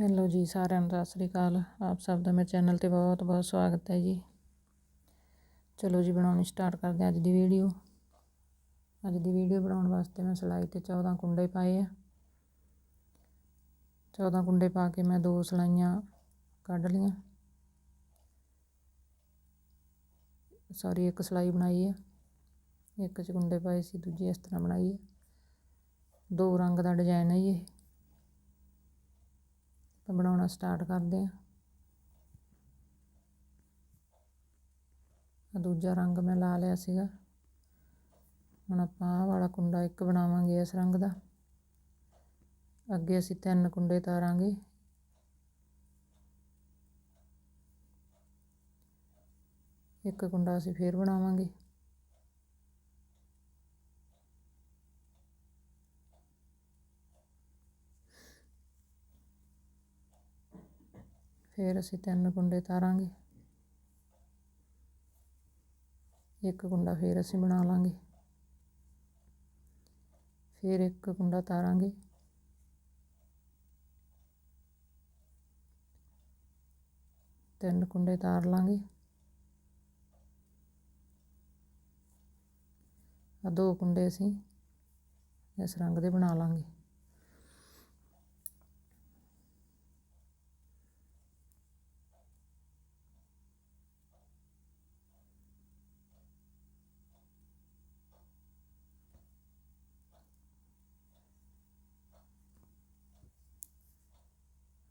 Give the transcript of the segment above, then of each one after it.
Hello ਜੀ, ਸਾਰਿਆਂ ਨੂੰ ਸਤਿ ਸ੍ਰੀ ਅਕਾਲ। ਆਪ ਸਭ ਦਾ ਮੇਰੇ ਚੈਨਲ ਤੇ ਬਹੁਤ ਬਹੁਤ ਸਵਾਗਤ ਹੈ ਜੀ। ਚਲੋ ਜੀ, ਬਣਾਉਣੀ ਸਟਾਰਟ ਕਰਦੇ ਅੱਜ ਦੀ ਵੀਡੀਓ। ਅੱਜ ਦੀ ਵੀਡੀਓ ਬਣਾਉਣ ਵਾਸਤੇ ਮੈਂ ਸਿਲਾਈ ਤੇ 14 ਕੁੰਡੇ ਪਾਏ ਆ। 14 ਕੁੰਡੇ ਪਾ ਕੇ ਮੈਂ ਦੋ ਸਲਾਈਆਂ ਕੱਢ ਲਈਆਂ। ਸੌਰੀ, ਇੱਕ ਸਲਾਈ ਬਣਾਈ ਹੈ ਇੱਕ ਚ ਕੁੰਡੇ ਪਾਏ ਸੀ, ਦੂਜੀ ਇਸ ਤਰ੍ਹਾਂ ਬਣਾਈ ਹੈ ਦੋ ਰੰਗ ਦਾ ਡਿਜ਼ਾਈਨ ਹੈ ਜੀ ਇਹ। ਤਾਂ ਬਣਾਉਣਾ ਸਟਾਰਟ ਕਰਦੇ ਹਾਂ। ਦੂਜਾ ਰੰਗ ਮੈਂ ਲਾ ਲਿਆ ਸੀਗਾ। ਹੁਣ ਆਪਾਂ ਆਹ ਵਾਲਾ ਕੁੰਡਾ ਇੱਕ ਬਣਾਵਾਂਗੇ ਇਸ ਰੰਗ ਦਾ। ਅੱਗੇ ਅਸੀਂ ਤਿੰਨ ਕੁੰਡੇ ਤਾਰਾਂਗੇ। ਇੱਕ ਕੁੰਡਾ ਅਸੀਂ ਫੇਰ ਬਣਾਵਾਂਗੇ। ਫਿਰ ਅਸੀਂ ਤਿੰਨ ਕੁੰਡੇ ਤਾਰਾਂਗੇ। ਇੱਕ ਕੁੰਡਾ ਫਿਰ ਅਸੀਂ ਬਣਾ ਲਾਂਗੇ। ਫਿਰ ਇੱਕ ਕੁੰਡਾ ਤਾਰਾਂਗੇ। ਤਿੰਨ ਕੁੰਡੇ ਤਾਰ ਲਾਂਗੇ। ਆ ਦੋ ਕੁੰਡੇ ਅਸੀਂ ਇਸ ਰੰਗ ਦੇ ਬਣਾ ਲਾਂਗੇ।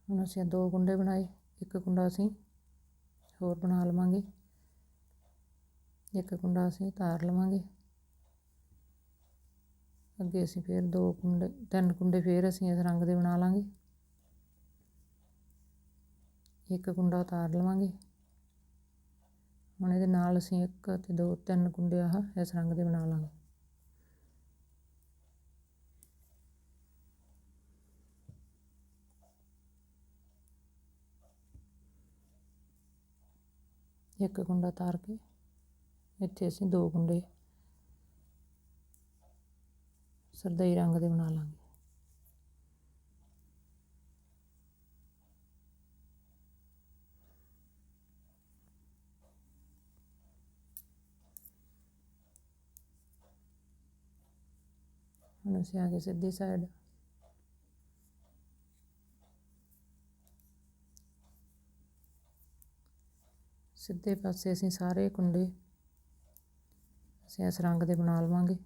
ਹੁਣ ਅਸੀਂ ਦੋ ਕੁੰਡੇ ਬਣਾਏ, ਇੱਕ ਕੁੰਡਾ ਅਸੀਂ ਹੋਰ ਬਣਾ ਲਵਾਂਗੇ। ਇੱਕ ਕੁੰਡਾ ਅਸੀਂ ਉਤਾਰ ਲਵਾਂਗੇ। ਅੱਗੇ ਅਸੀਂ ਫਿਰ ਦੋ ਕੁੰਡੇ, ਤਿੰਨ ਕੁੰਡੇ ਫਿਰ ਅਸੀਂ ਇਸ ਰੰਗ ਦੇ ਬਣਾ ਲਾਂਗੇ। ਇੱਕ ਕੁੰਡਾ ਉਤਾਰ ਲਵਾਂਗੇ। ਹੁਣ ਇਹਦੇ ਨਾਲ ਅਸੀਂ ਇੱਕ ਤੇ ਦੋ, ਤਿੰਨ ਕੁੰਡੇ ਆਹ ਇਸ ਰੰਗ ਦੇ ਬਣਾ ਲਾਂਗੇ। ਇੱਕ ਕੁੰਡਾ ਤਾਰ ਕੇ, ਇੱਥੇ ਅਸੀਂ ਦੋ ਕੁੰਡੇ ਸਰਦਈ ਰੰਗ ਦੇ ਬਣਾ ਲਾਂਗੇ। ਹੁਣ ਅਸੀਂ ਆ ਆਗੇ ਸਿੱਧੀ ਸਾਈਡ ਸਿੱਧੇ ਪਾਸੇ ਅਸੀਂ ਸਾਰੇ ਕੁੰਡੇ ਅਸੀਂ ਇਸ ਰੰਗ ਦੇ ਬਣਾ ਲਵਾਂਗੇ।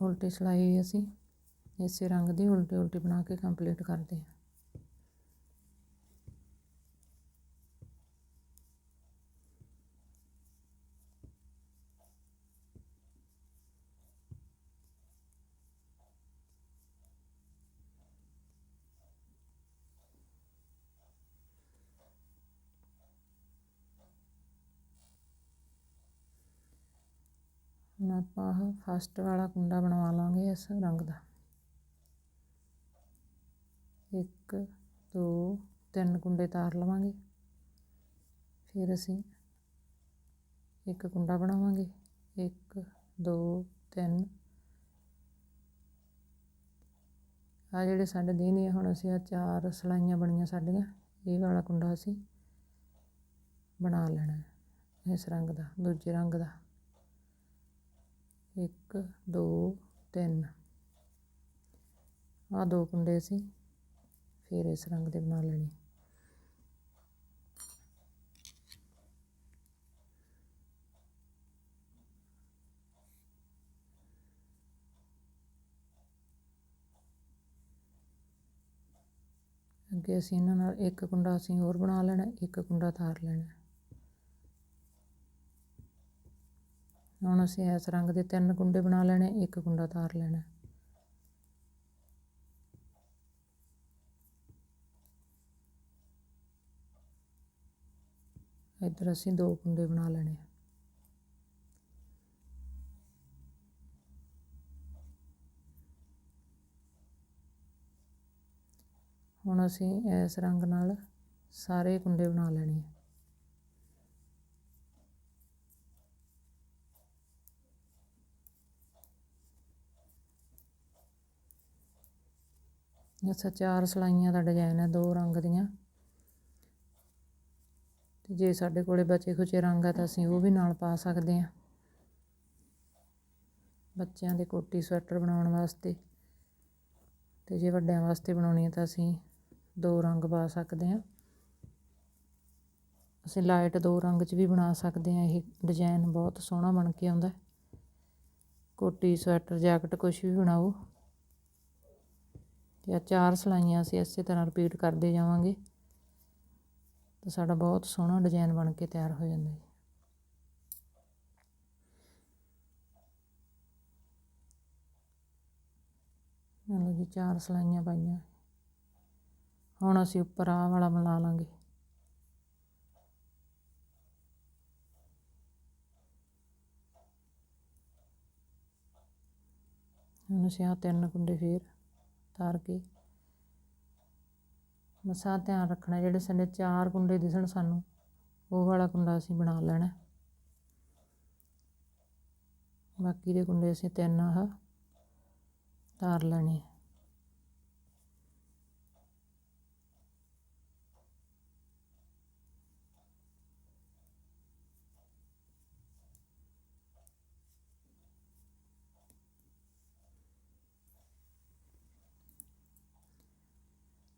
ਉਲਟੀ ਸਿਲਾਈ ਅਸੀਂ। ਇਸੇ ਰੰਗ ਦੀ ਉਲਟੀ ਉਲਟੀ ਬਣਾ ਕੇ ਕੰਪਲੀਟ ਕਰਦੇ ਹਾਂ। ਹੁਣ ਆਪਾਂ ਫਸਟ ਵਾਲਾ ਕੁੰਡਾ ਬਣਵਾ ਲਾਂਗੇ ਇਸ ਰੰਗ ਦਾ। ਇੱਕ, ਦੋ, ਤਿੰਨ ਕੁੰਡੇ ਤਾਰ ਲਵਾਂਗੇ। ਫਿਰ ਅਸੀਂ ਇੱਕ ਕੁੰਡਾ ਬਣਾਵਾਂਗੇ। ਇੱਕ, ਦੋ, ਤਿੰਨ। ਆ ਜਿਹੜੇ ਸਾਡੇ ਦਿਨ ਹੈ ਹੁਣ ਅਸੀਂ ਆ ਚਾਰ ਸਲਾਈਆਂ ਬਣੀਆਂ ਸਾਡੀਆਂ, ਇਹ ਵਾਲਾ ਕੁੰਡਾ ਅਸੀਂ ਬਣਾ ਲੈਣਾ ਇਸ ਰੰਗ ਦਾ, ਦੂਜੇ ਰੰਗ ਦਾ। ਇੱਕ, ਦੋ, ਤਿੰਨ। ਆ ਦੋ ਕੁੰਡੇ ਅਸੀਂ ਫਿਰ ਇਸ ਰੰਗ ਦੇ ਬਣਾ ਲੈਣੇ। ਅੱਗੇ ਅਸੀਂ ਇਹਨਾਂ ਨਾਲ ਇੱਕ ਕੁੰਡਾ ਅਸੀਂ ਹੋਰ ਬਣਾ ਲੈਣਾ, ਇੱਕ ਕੁੰਡਾ ਤਾਰ ਲੈਣਾ। ਹੁਣ ਅਸੀਂ ਇਸ ਰੰਗ ਦੇ ਤਿੰਨ ਕੁੰਡੇ ਬਣਾ ਲੈਣੇ, ਇੱਕ ਕੁੰਡਾ ਤਾਰ ਲੈਣਾ। ਇੱਧਰ ਅਸੀਂ ਦੋ ਕੁੰਡੇ ਬਣਾ ਲੈਣੇ ਆ। ਹੁਣ ਅਸੀਂ ਇਸ ਰੰਗ ਨਾਲ ਸਾਰੇ ਕੁੰਡੇ ਬਣਾ ਲੈਣੇ ਆ। ਅੱਛਾ, ਚਾਰ ਸਲਾਈਆਂ ਦਾ ਡਿਜ਼ਾਈਨ ਹੈ ਦੋ ਰੰਗ ਦੀਆਂ। ਤੇ ਜੇ ਸਾਡੇ ਕੋਲੇ ਬਚੇ ਖੁਚੇ ਰੰਗ ਆ ਤਾਂ ਅਸੀਂ ਉਹ ਵੀ ਨਾਲ ਪਾ ਸਕਦੇ ਹਾਂ। ਬੱਚਿਆਂ ਦੇ ਕੋਟੀ ਸਵੈਟਰ ਬਣਾਉਣ ਵਾਸਤੇ ਤੇ ਜੇ ਵੱਡਿਆਂ ਵਾਸਤੇ ਬਣਾਉਣੀ ਹੈ ਤਾਂ ਅਸੀਂ ਦੋ ਰੰਗ ਪਾ ਸਕਦੇ ਹਾਂ। ਅਸੀਂ ਲਾਈਟ ਦੋ ਰੰਗ 'ਚ ਵੀ ਬਣਾ ਸਕਦੇ ਹਾਂ। ਇਹ ਡਿਜ਼ਾਈਨ ਬਹੁਤ ਸੋਹਣਾ ਬਣ ਕੇ ਆਉਂਦਾ। ਕੋਟੀ, ਸਵੈਟਰ, ਜੈਕਟ ਕੁਝ ਵੀ ਬਣਾਓ। ਤੇ ਚਾਰ ਸਲਾਈਆਂ ਅਸੀਂ ਇਸੇ ਤਰ੍ਹਾਂ ਰਿਪੀਟ ਕਰਦੇ ਜਾਵਾਂਗੇ। ਤਾਂ ਸਾਡਾ ਬਹੁਤ ਸੋਹਣਾ ਡਿਜ਼ਾਈਨ ਬਣ ਕੇ ਤਿਆਰ ਹੋ ਜਾਂਦਾ ਹੈ ਚਲੋ ਜੀ, ਚਾਰ ਸਲਾਈਆਂ ਪਾਈਆਂ। ਹੁਣ ਅਸੀਂ ਉੱਪਰ ਆਹ ਵਾਲਾ ਬਣਾ ਲਾਂਗੇ। ਹੁਣ ਅਸੀਂ ਆਹ ਤਿੰਨ ਕੁੰਡੇ ਫੇਰ ਤਾਰ ਕੇ ਮਸਾ ਧਿਆਨ ਰੱਖਣਾ, ਜਿਹੜੇ ਸਾਡੇ ਚਾਰ ਕੁੰਡੇ ਦਿਸਣ ਸਾਨੂੰ, ਉਹ ਵਾਲਾ ਕੁੰਡਾ ਅਸੀਂ ਬਣਾ ਲੈਣਾ। ਬਾਕੀ ਦੇ ਕੁੰਡੇ ਅਸੀਂ ਤਿੰਨ ਆਹ ਤਾਰ ਲੈਣੇ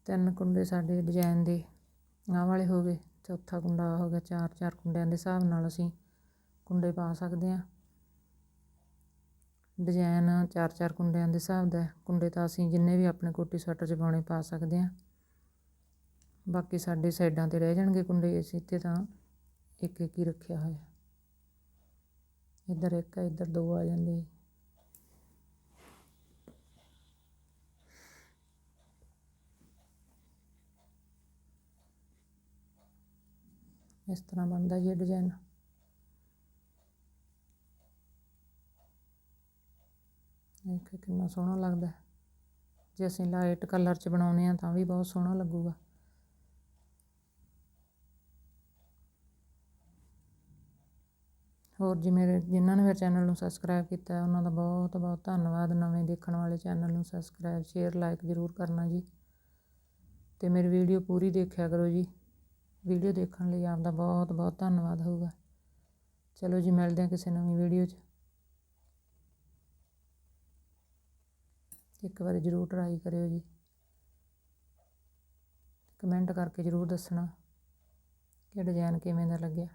ਤਿੰਨ ਕੁੰਡੇ ਸਾਡੇ ਡਿਜ਼ਾਇਨ ਦੇ, ਆਹ ਵਾਲੇ ਹੋ ਗਏ, ਚੌਥਾ ਕੁੰਡਾ ਆਹ ਹੋ ਗਿਆ, ਚਾਰ ਚਾਰ ਕੁੰਡਿਆਂ ਦੇ ਹਿਸਾਬ ਨਾਲ ਅਸੀਂ ਕੁੰਡੇ ਪਾ ਸਕਦੇ ਹਾਂ। ਡਿਜ਼ਾਇਨ ਚਾਰ ਚਾਰ ਕੁੰਡਿਆਂ ਦੇ ਹਿਸਾਬ ਦਾ ਕੁੰਡੇ ਤਾਂ ਅਸੀਂ ਜਿੰਨੇ ਵੀ ਆਪਣੇ ਕੋਟੀ ਸਵੈਟਰ 'ਚ ਪਾਉਣੇ ਪਾ ਸਕਦੇ ਹਾਂ। ਬਾਕੀ ਸਾਡੇ ਸਾਈਡਾਂ 'ਤੇ ਰਹਿ ਜਾਣਗੇ ਕੁੰਡੇ, ਅਸੀਂ ਇੱਥੇ ਤਾਂ ਇੱਕ ਇੱਕ ਹੀ ਰੱਖਿਆ ਹੋਇਆ। ਇੱਧਰ ਇੱਕ ਇੱਧਰ ਦੋ ਆ ਜਾਂਦੇ। ਇਸ ਤਰ੍ਹਾਂ ਬਣਦਾ ਜੀ ਡਿਜ਼ਾਈਨ ਦੇਖੋ ਕਿੰਨਾ ਸੋਹਣਾ ਲੱਗਦਾ। ਜੇ ਅਸੀਂ ਲਾਈਟ ਕਲਰ 'ਚ ਬਣਾਉਨੇ ਆ ਤਾਂ ਵੀ ਬਹੁਤ ਸੋਹਣਾ ਲੱਗੂਗਾ। ਹੋਰ ਜੀ ਮੇਰੇ ਜਿਨ੍ਹਾਂ ਨੇ ਮੇਰੇ ਚੈਨਲ ਨੂੰ ਸਬਸਕ੍ਰਾਈਬ ਕੀਤਾ, ਉਹਨਾਂ ਦਾ ਬਹੁਤ ਬਹੁਤ ਧੰਨਵਾਦ। ਨਵੇਂ ਦੇਖਣ ਵਾਲੇ ਚੈਨਲ ਨੂੰ ਸਬਸਕ੍ਰਾਈਬ ਸ਼ੇਅਰ ਲਾਈਕ ਜ਼ਰੂਰ ਕਰਨਾ ਜੀ। ਤੇ ਮੇਰੀ ਵੀਡੀਓ ਪੂਰੀ ਦੇਖਿਆ ਕਰੋ ਜੀ। ਵੀਡੀਓ ਦੇਖਣ ਲਈ ਆਪਦਾ ਬਹੁਤ ਬਹੁਤ ਧੰਨਵਾਦ ਹੋਊਗਾ। ਚਲੋ ਜੀ, ਮਿਲਦੇ ਹਾਂ ਕਿਸੇ ਨਵੀਂ ਵੀਡੀਓ 'ਚ। ਇੱਕ ਵਾਰੀ ਜ਼ਰੂਰ ਟਰਾਈ ਕਰਿਓ ਜੀ। ਕਮੈਂਟ ਕਰਕੇ ਜ਼ਰੂਰ ਦੱਸਣਾ ਕਿ ਡਿਜ਼ਾਈਨ ਕਿਵੇਂ ਦਾ ਲੱਗਿਆ।